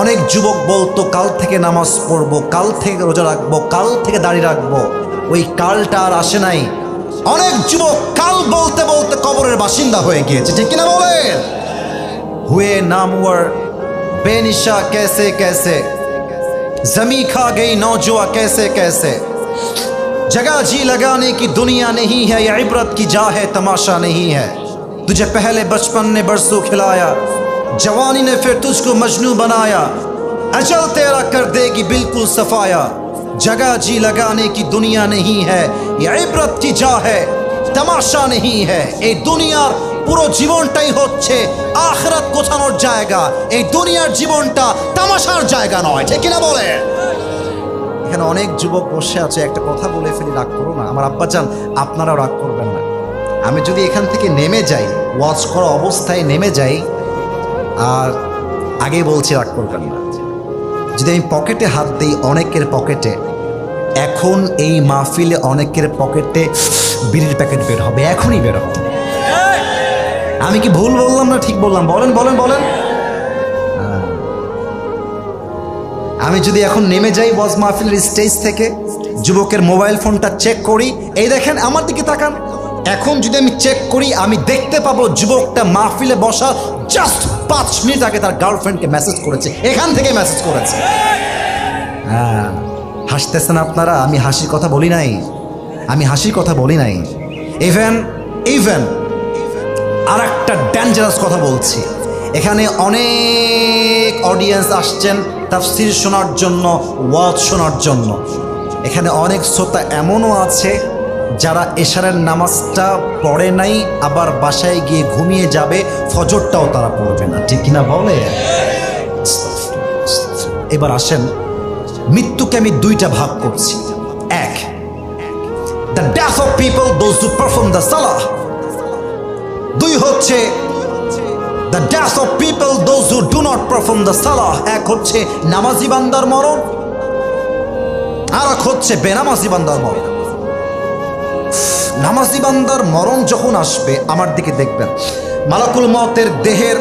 অনেক যুবক বলতো কাল থেকে নামাজ পড়বো কাল থেকে রোজা রাখবো কাল থেকে দাড়ি রাখবো ওই কালটা আর আসে নাই অনেক যুবক কাল বলতে বলতে কবরের বাসিন্দা হয়ে গিয়েছে ঠিক কিনা বলেন हुए नामवर बेनिशा कैसे कैसे जमी खा गई नौजुआ कैसे कैसे जगह जी लगाने की दुनिया नहीं है ये इबरत की जा है तमाशा नहीं है तुझे पहले बचपन ने बरसों खिलाया जवानी ने फिर तुझको मजनू बनाया अजल तेरा कर देगी बिल्कुल सफाया जगह जी लगाने की दुनिया नहीं है ये इबरत की जा है তামাশা নেহি হ্যাঁ এই দুনিয়ার পুরো জীবনটাই হচ্ছে আখরাত গোছানোর জায়গা এই দুনিয়ার জীবনটা তামাশার জায়গা নয় ঠিক কিনা বলে এখানে অনেক যুবক বসে আছে একটা কথা বলে ফেলি রাগ করো না আমার আব্বা চান আপনারাও রাগ করবেন না আমি যদি এখান থেকে নেমে যাই ওয়াচ করা অবস্থায় নেমে যাই আর আগেই বলছি রাগ করবেন না। যদি আমি পকেটে হাত দিই অনেকের পকেটে, এখন এই মাহফিলে অনেকের পকেটে বিড়ির প্যাকেট বের হবে, এখনই বের হবে। আমি কি ভুল বললাম না ঠিক বললাম? বলেন বলেন বলেন। হ্যাঁ। আমি যদি এখন নেমে যাই বজ মাহফিলের স্টেজ থেকে, যুবকের মোবাইল ফোনটা চেক করি, এই দেখেন আমার দিকে তাকান। এখন যদি আমি চেক করি, আমি দেখতে পাবো যুবকটা মাহফিলে বসা জাস্ট পাঁচ মিনিট আগে তার গার্লফ্রেন্ডকে মেসেজ করেছে। এখান থেকে মেসেজ করেছে। হ্যাঁ হাসতেছেন আপনারা, আমি হাসির কথা বলি নাই। আমি হাসির কথা বলি নাই। ইভেন ইভেন আর একটা ডেঞ্জারাস কথা বলছি। এখানে অনেক অডিয়েন্স আসছেন তাফসির শোনার জন্য, ওয়াজ শোনার জন্য। এখানে অনেক শ্রোতা এমনও আছে যারা এশারের নামাজটা পড়ে নাই, আবার বাসায় গিয়ে ঘুমিয়ে যাবে, ফজরটাও তারা পড়বে না। ঠিক কিনা বলে? এবার আসেন, মৃত্যুকে আমি দুইটা ভাগ করছি। এক the death of people those to perform the সালাহ দুই হচ্ছে the death of people those who do not perform the সালাহ এক হচ্ছে, নামাজি বান্দার মরণ। আর এক হচ্ছে, বেনামাজি বান্দার মরণ। নামাজি বান্দার মরণ যখন আসবে, আমার দিকে দেখবেন। মালাকুল মতের দেহের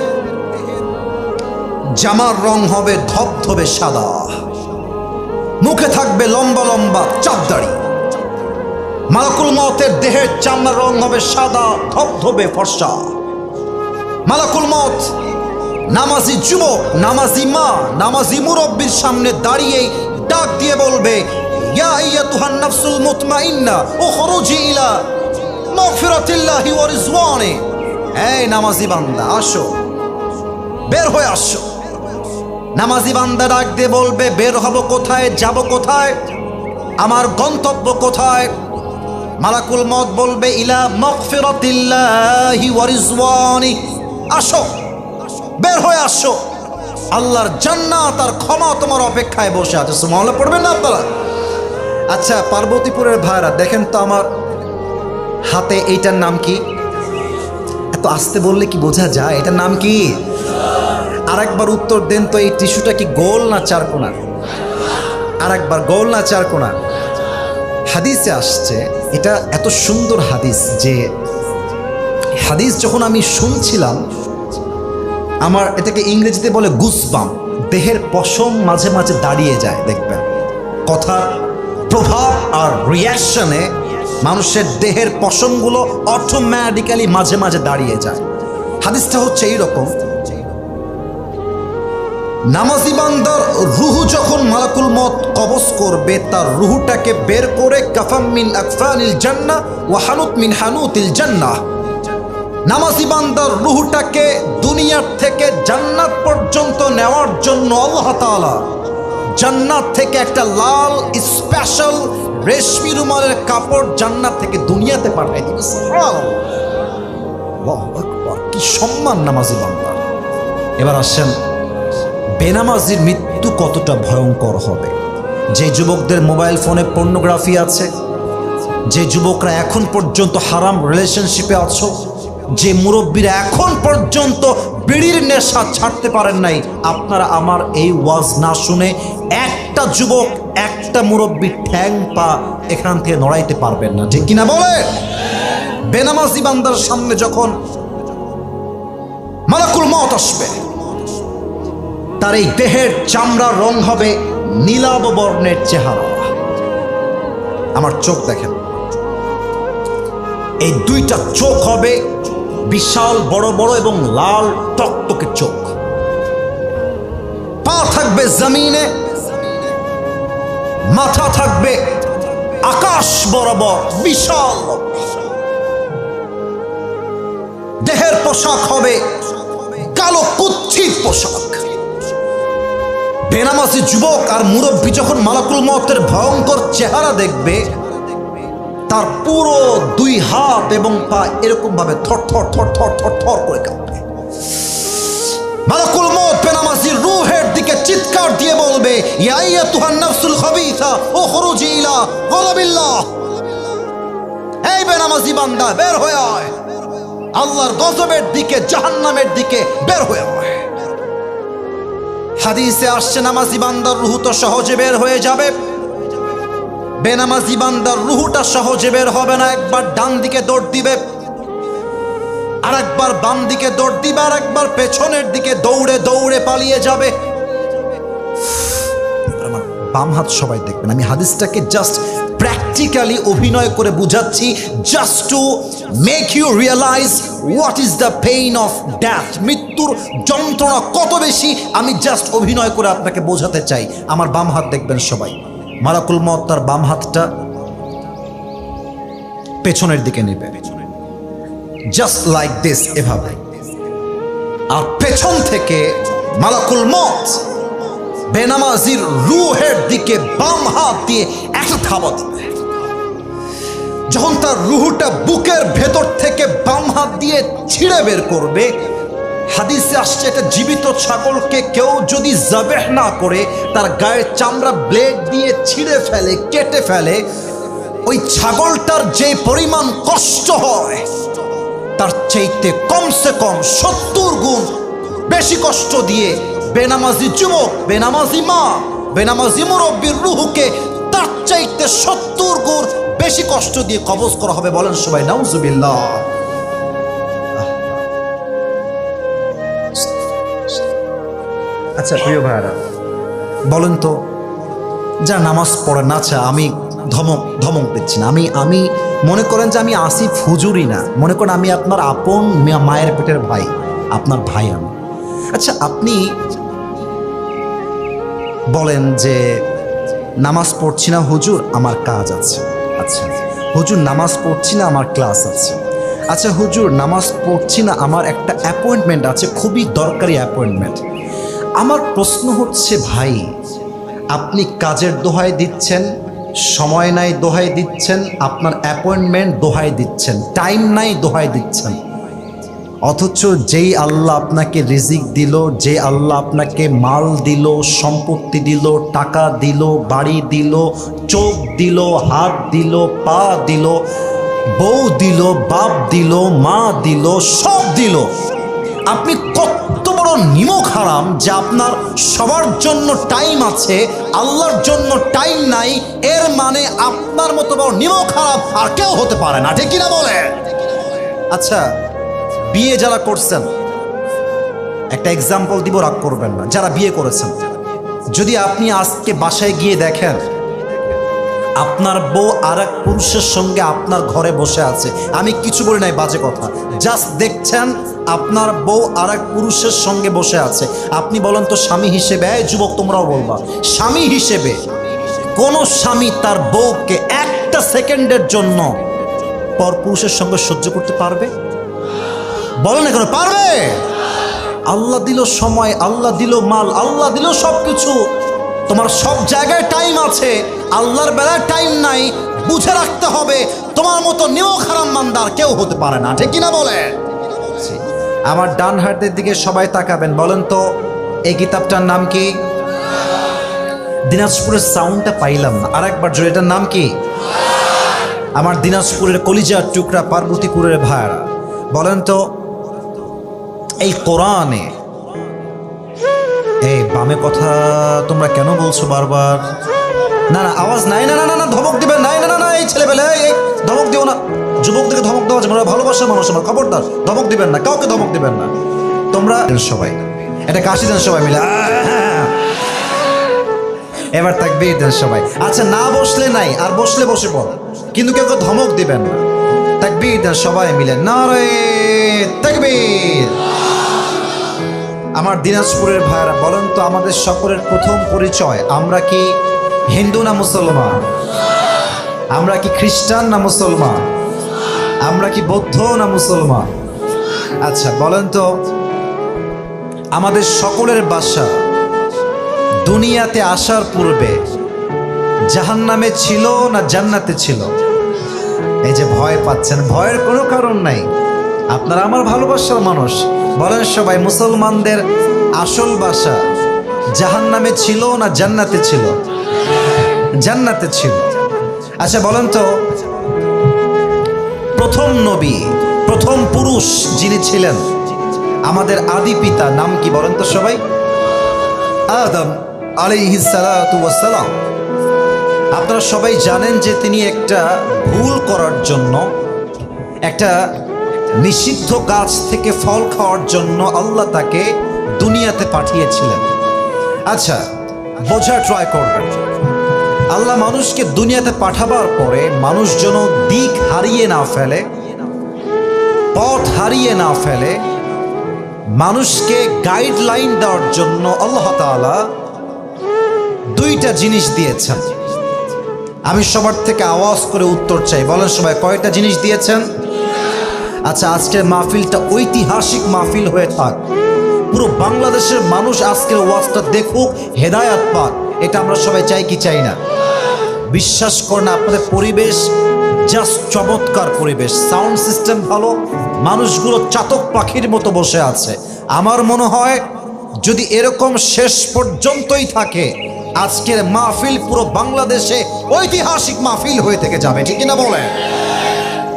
জামার রং হবে ধবধবে সাদা। মুখে থাকবে লম্বা লম্বা চাপদাড়ি। মালাকুল মতের দেহের চামড়ার রং হবে সাদা ধপ ধবধবে ফর্সা। মালাকুল মত নামাজি যুবক, নামাজি মা, নামাজি মুরব্বীর সামনে দাঁড়িয়ে ডাক দিয়ে বলবে আসো। বের হয়ে বান্দা বলবে, বের হব কোথায়? যাব কোথায়? আমার গন্তব্য কোথায়? মালাকুল মত বলবে, ইলা রিজওয়ানি। আসো। বের হয়ে আসো। আল্লাহর জান্নাত আর ক্ষমা তোমার অপেক্ষায় বসে আছে। সুবহানাল্লাহ, পড়বেন না আপনারা? আচ্ছা পার্বতীপুরের ভাইরা, দেখেন তো আমার হাতে এইটার নাম কি? এত আসতে বললে কি বোঝা যায়? এটার নাম কি? আর একবার উত্তর দেন তো এই টিস্যুটা কি গোল না চারকোনা আর একবার গোল না চারকোনা হাদিসে আসছে, এটা এত সুন্দর হাদিস যে হাদিস যখন আমি শুনছিলাম, আমার এটাকে ইংরেজিতে বলে গুসবাম দেহের পশম মাঝে মাঝে দাঁড়িয়ে যায়, দেখবেন। কথা প্রভাব আর রিয়াকশনে মানুষের দেহের পশমগুলো অটোমেটিক্যালি মাঝে মাঝে দাঁড়িয়ে যায়। হাদিসটা হচ্ছে এইরকম। নামাজি বান্দার রুহু যখন মালাকুল মত কবজ করবে, তার রুহুটাকে বের করে কাফাম মিন আকফানিল জান্না ওয়া হানুত মিন হানুতিল জান্নাহ নামাজি বান্দার রুহুটাকে দুনিয়ার থেকে জান্নাত পর্যন্ত নেওয়ার জন্য আল্লাহ তাআলা জান্নাত থেকে একটা লাল স্পেশাল রেশমি রুমালের কাপড় জান্নাত থেকে দুনিয়াতে পাঠাই দিবে। কি সম্মান নামাজি বান্দার এবার আসেন, বেনামাজির মৃত্যু কতটা ভয়ঙ্কর হবে? যে যুবকদের মোবাইল ফোনে পর্নোগ্রাফি আছে, যে যুবকরা এখন পর্যন্ত হারাম রিলেশনশিপে আছো যে মুরব্বীরা এখন পর্যন্ত বিড়ির নেশা ছাড়তে পারেন নাই, আপনারা আমার এই ওয়াজ না শুনে একটা যুবক, একটা মুরব্বী ঠ্যাং পা এখান থেকে নড়াইতে পারবেন না। ঠিক কিনা বলে? বেনামাজি বান্দার সামনে যখন মালাকুল মত আসবে, তার এই দেহের চামড়ার রং হবে নীলাব বর্ণের চেহারা। আমার চোখ দেখেন। এই দুইটা চোখ হবে বিশাল, বড় বড় এবং লাল টকটকে চোখ। পা থাকবে জমিনে, মাথা থাকবে আকাশ বরাবর, বিশাল। দেহের পোশাক হবে কালো কুচ্ছিত পোশাক। বেনামাসি যুবক আর মুরব্বী যখন মালাকুল মতের ভয়ঙ্কর চেহারা দেখবে তার পুরো দুই হাত এবং পা এরকম ভাবে থর থর থর থর থর থর করে কাঁপবে মালাকুল মত বেনামাজির রুহের দিকে চিৎকার দিয়ে বলবে, ইয়া তুহান নাফসুল খাবিসা ও খরুজি ইলা এই বেনামাজি বান্দা, বের হয়ে আয়। আল্লাহর গজবের দিকে, জাহান্নামের দিকে বের হয়ে আয়। হাদিসে আসছে, নামাজি বান্দার রুহু তো সহজে বের হয়ে যাবে। বেনামাজি বান্দার রুহুটা সহজে বের হবে না। একবার ডান দিকে দৌড় দিবে আর একবার বাম দিকে দৌড় দিবে আর একবার পেছনের দিকে দৌড়ে দৌড়ে পালিয়ে যাবে। বাম হাত সবাই দেখবেন। আমি হাদিসটাকে জাস্ট প্র্যাকটিক্যালি অভিনয় করে বুঝাচ্ছি just to make you realise what is the pain of death মৃত্যুর যন্ত্রণা কত বেশি, আমি জাস্ট অভিনয় করে আপনাকে বোঝাতে চাই। আমার বাম হাত দেখবেন সবাই। মারাকুল মত তার বাম হাতটা পেছনের দিকে নেবে। জাস্ট লাইক দিস এভাবে। আর পেছন থেকে মালাকুল মত বেনামাজির রুহের দিকে বাম হাত দিয়ে একটা থাবা দিবে। যখন তার রুহুটা বুকের ভেতর থেকে বাম হাত দিয়ে ছিঁড়ে বের করবে হাদিসে আসছে একটা জীবিত ছাগলকে কেউ যদি জাবেহ না করে, তার গায়ের চামড়া ব্লেড দিয়ে ছিঁড়ে ফেলে, কেটে ফেলে, ওই ছাগলটার যে পরিমাণ কষ্ট হয়, তার চাইতে কমসে কম সত্তর গুণ বেশি কষ্ট দিয়ে বেনামাজি যুবক, বেনামাজি মা, বেনামাজি মুরব্বীর রুহুকে তার চাইতে সত্তর গুণ বেশি কষ্ট দিয়ে কবজ করা হবে। বলেন সবাই, নাউজুবিল্লাহ। আচ্ছা প্রিয় ভাইরা বলেন তো যা নামাজ পড়ে না আচ্ছা আমি ধমক ধমক দিচ্ছি না। আমি আমি মনে করেন যে আমি আসিফ হুজুরি না। মনে করেন আমি আপনার আপন মায়ের পেটের ভাই, আপনার ভাই আমি। আচ্ছা আপনি বলেন যে নামাজ পড়ছি না, হুজুর, আমার কাজ আছে। আচ্ছা হুজুর, নামাজ পড়ছি না, আমার ক্লাস আছে। আচ্ছা হুজুর, নামাজ পড়ছি না, আমার একটা অ্যাপয়েন্টমেন্ট আছে, খুবই দরকারি অ্যাপয়েন্টমেন্ট। আমার প্রশ্ন হচ্ছে ভাই, আপনি কাজের দোহাই দিচ্ছেন, সময় নাই দোহাই দিচ্ছেন, আপনার অ্যাপয়েন্টমেন্ট দোহাই দিচ্ছেন টাইম নাই দোহাই দিচ্ছেন। অথচ যেই আল্লাহ আপনাকে রিজিক দিল যে আল্লাহ আপনাকে মাল দিল, সম্পত্তি দিল, টাকা দিল, বাড়ি দিল, চোখ দিল, হাত দিল, পা দিল, বউ দিল, বাপ দিল, মা দিল, সব দিল। আপনি কত বড় নিমক হারাম যে আপনার সবার জন্য টাইম আছে, আল্লাহর জন্য টাইম নাই, এর মানে আপনার মতো বড় নিমক হারাম আর কেউ হতে পারে না। ঠিক কিনা বলে? আচ্ছা বিয়ে যারা করছেন, একটা এক্সাম্পল দিব, রাগ করবেন না, যারা বিয়ে করেছেন। যদি আপনি আজকে বাসায় গিয়ে দেখেন আপনার বউ আর এক পুরুষের সঙ্গে আপনার ঘরে বসে আছে। আমি কিছু বলি নাই, বাজে কথা। জাস্ট দেখছেন, আপনার বউ আর এক পুরুষের সঙ্গে বসে আছে। আপনি বলেন তো স্বামী হিসেবে যুবক তোমরাও বলবা। স্বামী হিসেবে, কোন স্বামী তার বউকে একটা সেকেন্ডের জন্য পর পুরুষের সঙ্গে সহ্য করতে পারবে? বলেন এখন পারবে? আল্লাহ দিল সময়, আল্লাহ দিল মাল, আল্লাহ দিল সব কিছু তোমার সব জায়গায় টাইম আছে। আল্লাহর বেলায় টাইম নাই, বুঝে রাখতে হবে, তোমার মতো নিয়েও খারাপ মান্দার কেউ হতে পারে না। ঠিক কিনা বলে আমার ডান হাতের দিকে সবাই তাকাবেন, বলেন তো, এই কিতাবটার নাম কি? দিনাজপুরের সাউন্ডটা পাইলাম না। আর একবার জোরে, এটার নাম কি? আমার দিনাজপুরের কলিজার টুকরা পার্বতীপুরের ভাইয়ারা, বলেন তো, এই কোরআনে, এই বামে কথা তোমরা কেন বলছো বারবার? না না, আওয়াজ নাই, না না না না, ধমক দিবে নাই, না না না, এই ছেলেবেলে, এই ধমক দিও না। যুবকদেরকে ধমক দেওয়া যাবে না ভালোবাসার মানুষ, আমার খবরদার। ধমক দিবেন না, কাউকে ধমক দিবেন না। তোমরা সবাই, এটা কাশি দেন সবাই মিলে এবার তাকবীর দেন সবাই। আচ্ছা না বসলে নাই, আর বসলে বসে পড়। কিন্তু কেউ ধমক দিবেন না। তাকবীর দেন সবাই মিলে নারে তাকবীর আমার দিনাজপুরের ভাইরা বলেন তো আমাদের সকলের প্রথম পরিচয়, আমরা কি হিন্দু না মুসলমান? আমরা কি খ্রিস্টান না মুসলমান? আমরা কি বৌদ্ধ না মুসলমান? আচ্ছা বলেন তো, আমাদের সকলের বাসা দুনিয়াতে আসার পূর্বে জাহান্নামে ছিল না জান্নাতে ছিল? এই যে ভয় পাচ্ছেন, ভয়ের কোনো কারণ নাই। আপনারা আমার ভালোবাসার মানুষ। বলেন সবাই, মুসলমানদের আসল বাসা জাহান্নামে ছিল না জান্নাতে ছিল? জান্নাতে ছিল। আচ্ছা বলেন তো, প্রথম নবী, প্রথম পুরুষ যিনি ছিলেন, আমাদের আদি পিতা নাম কি বলেন তো সবাই? আদম আলাইহিসালাম আপনারা সবাই জানেন যে তিনি একটা ভুল করার জন্য, একটা নিষিদ্ধ গাছ থেকে ফল খাওয়ার জন্য আল্লাহ তাকে দুনিয়াতে পাঠিয়েছিলেন। আচ্ছা বোঝা ট্রাই করবেন। আল্লাহ মানুষকে দুনিয়াতে পাঠাবার পরে মানুষ যেন দিক হারিয়ে না ফেলে, পথ হারিয়ে না ফেলে, মানুষকে গাইডলাইন দেওয়ার জন্য আল্লাহ তাআলা দুইটা জিনিস দিয়েছেন। আমি সবার থেকে আওয়াজ করে উত্তর চাই। বলেন সবাই, কয়টা জিনিস দিয়েছেন? আচ্ছা আজকের মাহফিলটা ঐতিহাসিক মাহফিল হয়ে থাক। পুরো বাংলাদেশের মানুষ আজকের ওয়াজটা দেখুক, হেদায়াত পাক। এটা আমরা সবাই চাই কি চাই না? বিশ্বাস করেন আপনাদের পরিবেশ জাস্ট চমৎকার পরিবেশ। সাউন্ড সিস্টেম ভালো, মানুষগুলো চাতক পাখির মতো বসে আছে। আমার মনে হয়, যদি এরকম শেষ পর্যন্তই থাকে, আজকের মাহফিল পুরো বাংলাদেশে ঐতিহাসিক মাহফিল হয়ে থেকে যাবে, ঠিক না বলেন?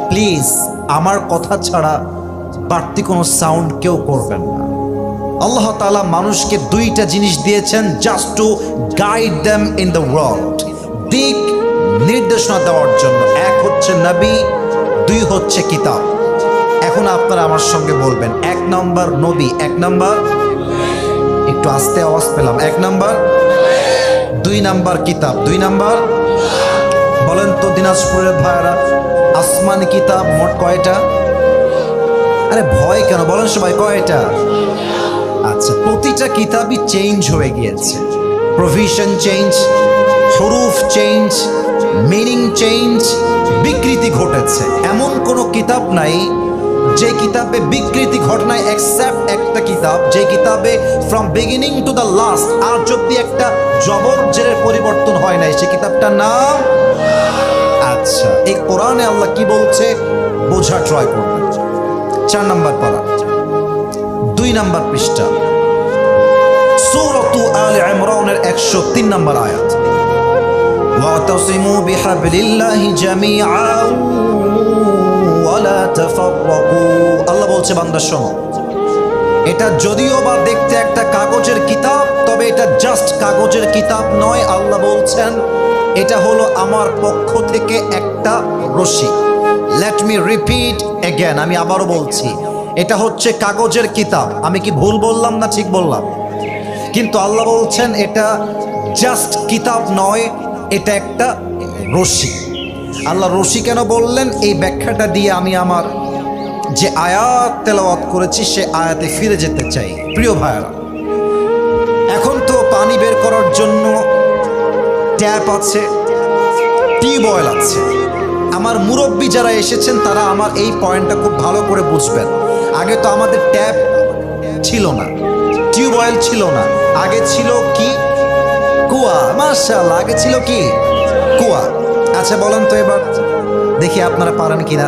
প্লিজ আমার কথা ছাড়া বাড়তি কোনো সাউন্ড কেউ করবেন না। আল্লাহ তাআলা মানুষকে দুইটা জিনিস দিয়েছেন just to guide them in the world দিক নির্দেশনা দেওয়ার জন্য, এক হচ্ছে নবী, দুই হচ্ছে কিতাব। এখন আপনারা আমার সঙ্গে বলবেন, এক নম্বর নবী, এক নম্বর? একটু আস্তে আওয়াজ পেলাম, এক নম্বর? দুই নাম্বার কিতাব, দুই নাম্বার? বলেন তো দিনাজপুরের ভাইরা আসমান কিতাব মোট কয়টা? আরে ভয় কেন? বলেন সবাই, কয়টা? আচ্ছা প্রতিটা কিতাবই চেঞ্জ হয়ে গিয়েছে। প্রভিশন চেঞ্জ হরুফ চেঞ্জ মিনিং চেঞ্জ বিকৃতি ঘটেছে। এমন কোনো কিতাব নাই, যে কিতাবে বিকৃতি ঘটনায় অ্যাকসেপ্ট একটা কিতাব, যে কিতাবে from beginning to the last আর যদি একটা জবর পরিবর্তন হয় নাই। সে কিতাবটার নাম? আচ্ছা এই কোরআনে আল্লাহ কি বলছে? বোঝা ট্রাই করবেন চার নাম্বার পারা। দুই নাম্বার পৃষ্ঠা। সূরাতু আলে ইমরানের 103 নাম্বার আয়াত। واعتصموا بحبل الله جميعا ولا تفرقوا আল্লাহ বলছে বান্দা শোনো এটা যদিও বা দেখতে একটা কাগজের কিতাব তবে এটা জাস্ট কাগজের কিতাব নয় আল্লাহ বলছেন এটা হলো আমার পক্ষ থেকে একটা রশি লেট মি রিপিট এগেন আমি আবারও বলছি এটা হচ্ছে কাগজের কিতাব আমি কি ভুল বললাম না ঠিক বললাম কিন্তু আল্লাহ বলছেন এটা জাস্ট কিতাব নয় এটা একটা রশি। আল্লাহ রশি কেন বললেন? এই ব্যাখ্যাটা দিয়ে আমি আমার যে আয়াত তেলাওয়াত করেছি, সে আয়াতে ফিরে যেতে চাই। প্রিয় ভাইয়ারা, এখন তো পানি বের করার জন্য ট্যাপ আছে টিউবওয়েল আছে। আমার মুরব্বী যারা এসেছেন, তারা আমার এই পয়েন্টটা খুব ভালো করে বুঝবেন। আগে তো আমাদের ট্যাপ ছিল না টিউবওয়েল ছিল না। আগে ছিল কি? কুয়া মার্শাল আগে ছিল কি? কুয়া। আচ্ছা বলেন তো এবার। দেখি আপনারা পারেন কিনা।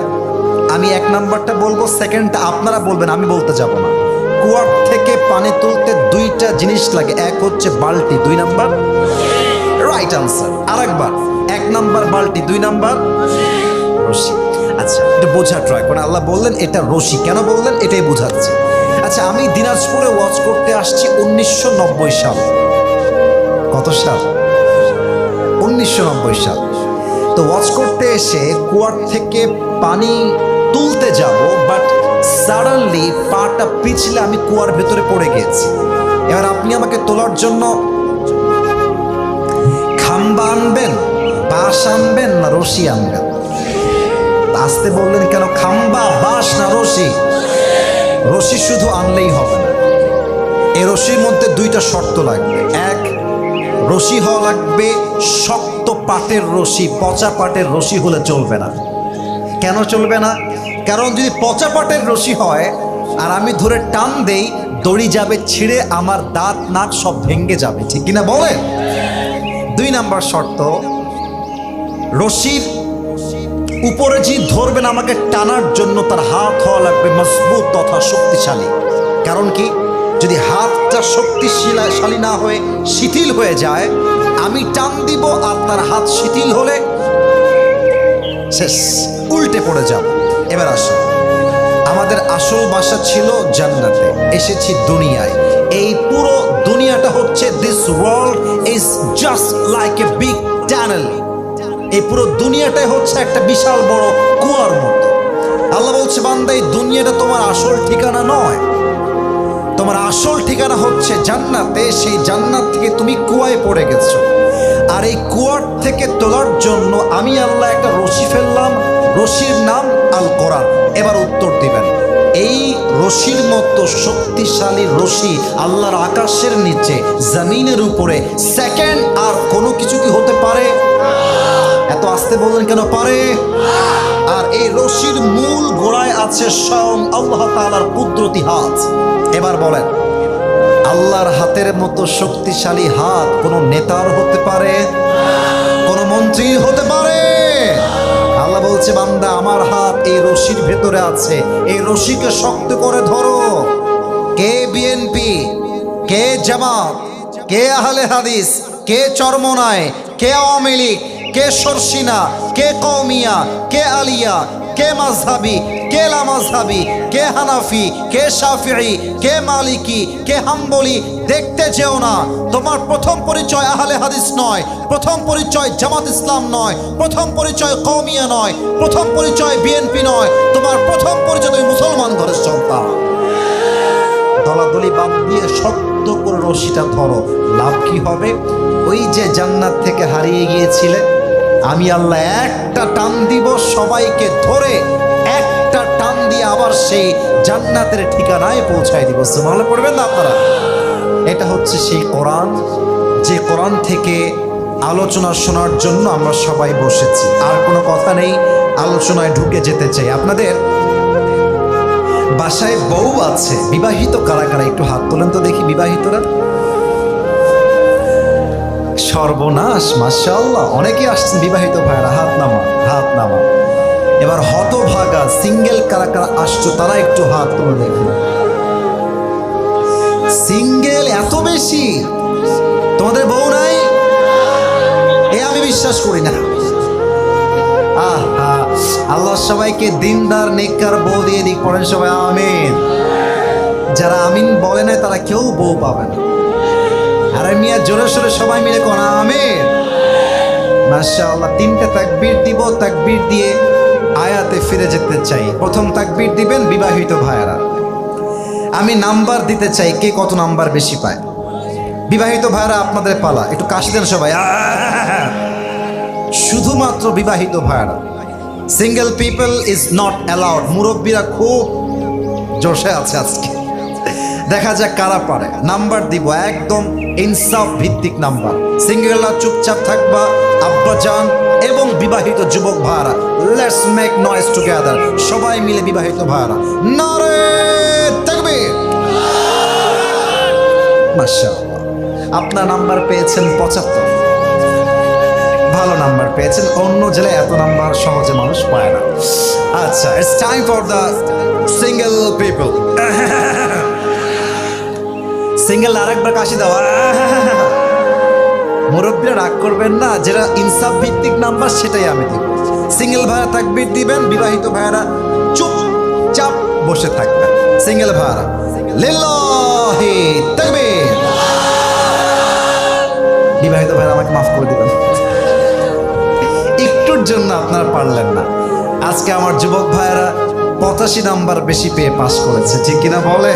আমি এক নাম্বারটা বলব, সেকেন্ডটা আপনারা বলবেন, আমি বলতে যাব না। কুয়ার থেকে পানি তুলতে দুইটা জিনিস লাগে, এক হচ্ছে বালতি, দুই নাম্বার? রাইট আনসার আর একবার এক নাম্বার বালতি, দুই নাম্বার? রশি। আচ্ছা এটা বোঝা ট্রাই করে আল্লাহ বললেন, এটা রশি। কেন বললেন? এটাই বোঝাচ্ছি। আচ্ছা আমি দিনাজপুরে ওয়াচ করতে আসছি উনিশশো নব্বই সাল। কত সাল? উনিশশো নব্বই সাল। তো ওয়াচ করতে এসে কুয়ার থেকে পানি তুলতে যাব বাট সাডেনলি পাটা পিছলে আমি কুয়ার ভেতরে পড়ে গিয়েছি এবার আপনি আমাকে তোলার জন্য খাম্বা আনবেন, বাঁশ আনবেন না রশি আনবেন? আসতে বললেন, কেন খাম্বা, বাঁশ না রশি? রশি শুধু আনলেই হবে না। এই রশির মধ্যে দুইটা শর্ত লাগবে। এক রশি হওয়া লাগবে, শক্ত পাটের রশি, পচা পাটের রশি হলে চলবে না। কেন চলবে না? কারণ যদি পচা পাটের রশি হয়, আর আমি ধরে টান দেই, দড়ি যাবে ছিঁড়ে, আমার দাঁত নাক সব ভেঙে যাবে, ঠিক কিনা বলেন দুই নাম্বার শর্ত, রশির উপরে যে ধরবেন আমাকে টানার জন্য, তার হাত হওয়া লাগবে মজবুত তথা শক্তিশালী। কারণ কি? যদি হাতটা শক্তিশালী না হয়ে শিথিল হয়ে যায়, আমি টান দিব আর তার হাত শিথিল হলে শেষ, উল্টে পড়ে যাব। এবার আসো। আমাদের আসল বাসা ছিল জান্নাতে, এসেছি দুনিয়ায়। এই পুরো দুনিয়াটা হচ্ছে this world is just like a big tunnel এই পুরো দুনিয়াটাই হচ্ছে একটা বিশাল বড় কুয়ার মতো। আল্লাহ বলছে, বান্দা, এই দুনিয়াটা তোমার আসল ঠিকানা নয়। তোমার আসল ঠিকানা হচ্ছে জান্নাতে, সেই জান্নাত থেকে তুমি কুয়ায় পড়ে গেছো। আর এই কুয়ার থেকে তোলার জন্য আমি আল্লাহ একটা রশি ফেললাম, রশির নাম আল কোরআন। এবার উত্তর দিবেন। এই রশির মতো শক্তিশালী রশি আল্লাহর আকাশের নিচে, জমিনের উপরে সেকেন্ড আর কোনো কিছু কি হতে পারে? এত আসতে বললেন কেন পারে? আর এই রশির মূল গোড়ায় আছে স্বয়ং আল্লাহ তাআলার কুদরতি হাত। এবার বলেন, আল্লাহর হাতের মতো শক্তিশালী হাত কোনো নেতার হতে পারে? কোনো মন্ত্রীর হতে পারে? আল্লাহ বলছে, বান্দা, আমার হাত এই রশির ভেতরে আছে। এই রশিকে শক্ত করে ধরো। কে বিএনপি কে জামাত? কে আহলে হাদিস? কে চরমনায়? কে আওয়ামী লীগ? কে সরসিনা, কে কৌমিয়া কে আলিয়া, কে মাঝহাবি কে লামাজহাবি কে হানাফি, কে শাফিঈ, কে মালিকি, কে হাম্বলি, দেখতে যেও না। তোমার প্রথম পরিচয় আহলে হাদিস নয়, প্রথম পরিচয় জামাত ইসলাম নয়, প্রথম পরিচয় কৌমিয়া নয়, প্রথম পরিচয় বিএনপি নয়, তোমার প্রথম পরিচয় তুমি মুসলমান ঘরের সন্তান দলাদলি বাদ দিয়ে শক্ত করে রশিটা ধরো, লাভ কি হবে? ওই যে জান্নাত থেকে হারিয়ে গিয়েছিলে আমি আল্লাহ একটা টান দিব সবাইকে ধরে, একটা টান দিয়ে আবার সেই জান্নাতের ঠিকানায় পৌঁছায় দিব। সুমালে পড়বেন না আপনারা? এটা হচ্ছে সেই কোরআন, যে কোরআন থেকে আলোচনা শোনার জন্য আমরা সবাই বসেছি। আর কোনো কথা নেই, আলোচনায় ঢুকে যেতে চাই। আপনাদের বাসায় বউ আছে, বিবাহিত কারা কারা? একটু হাত তোলেন তো দেখি বিবাহিতরা। সর্বনাশ, মাশাআল্লাহ। অনেকে আসছেন বিবাহিত ভাইরা হাত নামা হাত নামা এবার হতভাগা সিঙ্গেল কারা কারা আসছো, তারা একটু হাত তুলে দেখুন সিঙ্গেল এত বেশি? তোমাদের বউ নাই? এ আমি বিশ্বাস করি না। আহা, আল্লাহ সবাইকে দিনদার, নেককার বউ দিয়ে দিক, পড়েন সবাই, আমিন। যারা আমিন বলে না তারা কেউ বউ পাবে না। মিয়া জোরে সোরে সবাই মিলে কোন, আমিন। মাশাআল্লাহ, তিনটা তাকবীর দিব, তাকবীর দিয়ে আয়াতে ফিরে যেতে চাই। প্রথম তাকবীর দিবেন বিবাহিত ভাইয়ারা। আমি নাম্বার দিতে চাই, কে কত নাম্বার বেশি পায়? বিবাহিত ভাইয়ারা, আপনাদের পালা। একটু কাশি দেন সবাই। শুধুমাত্র বিবাহিত ভাইয়ারা। Single people is not allowed মুরব্বীরা খুব জোশে আছে আজকে। দেখা যাক কারা পারে। নাম্বার দিব, একদম ইনসাফ ভিত্তিক নাম্বার। সিঙ্গেলরা চুপচাপ থাকবা, আব্বাজান এবং বিবাহিত যুবক ভাড়া লেটস মেক নয়েজ টুগেদার সবাই মিলে বিবাহিত ভাড়া নারে তাকবীর। মাশাআল্লাহ। আপনার নাম্বার পেয়েছেন পঁচাত্তর। ভালো নাম্বার পেয়েছেন। অন্য জেলায় এত নাম্বার সহজে মানুষ পায় না। আচ্ছা it's time for the single people single আরেকবার কাশি দাও। মুরব্বীরা রাগ করবেন না, যেটা ইনসাফ ভিত্তিক নাম্বার, সেটাই আমি দিব। সিঙ্গেল ভাইয়া তাকবির দিবেন, বিবাহিত ভাইয়ারা চুপচাপ বসে থাকবেন। সিঙ্গেল ভাইয়ারা লিল্লাহি তাকবীর। বিবাহিত ভাইয়ারা আমাকে মাফ করে দিবেন। একটুর জন্য আপনারা পারলেন না। আজকে আমার যুবক ভাইয়েরা পঁচাশি নাম্বার বেশি পেয়ে পাশ করেছে, ঠিক কিনা বলে?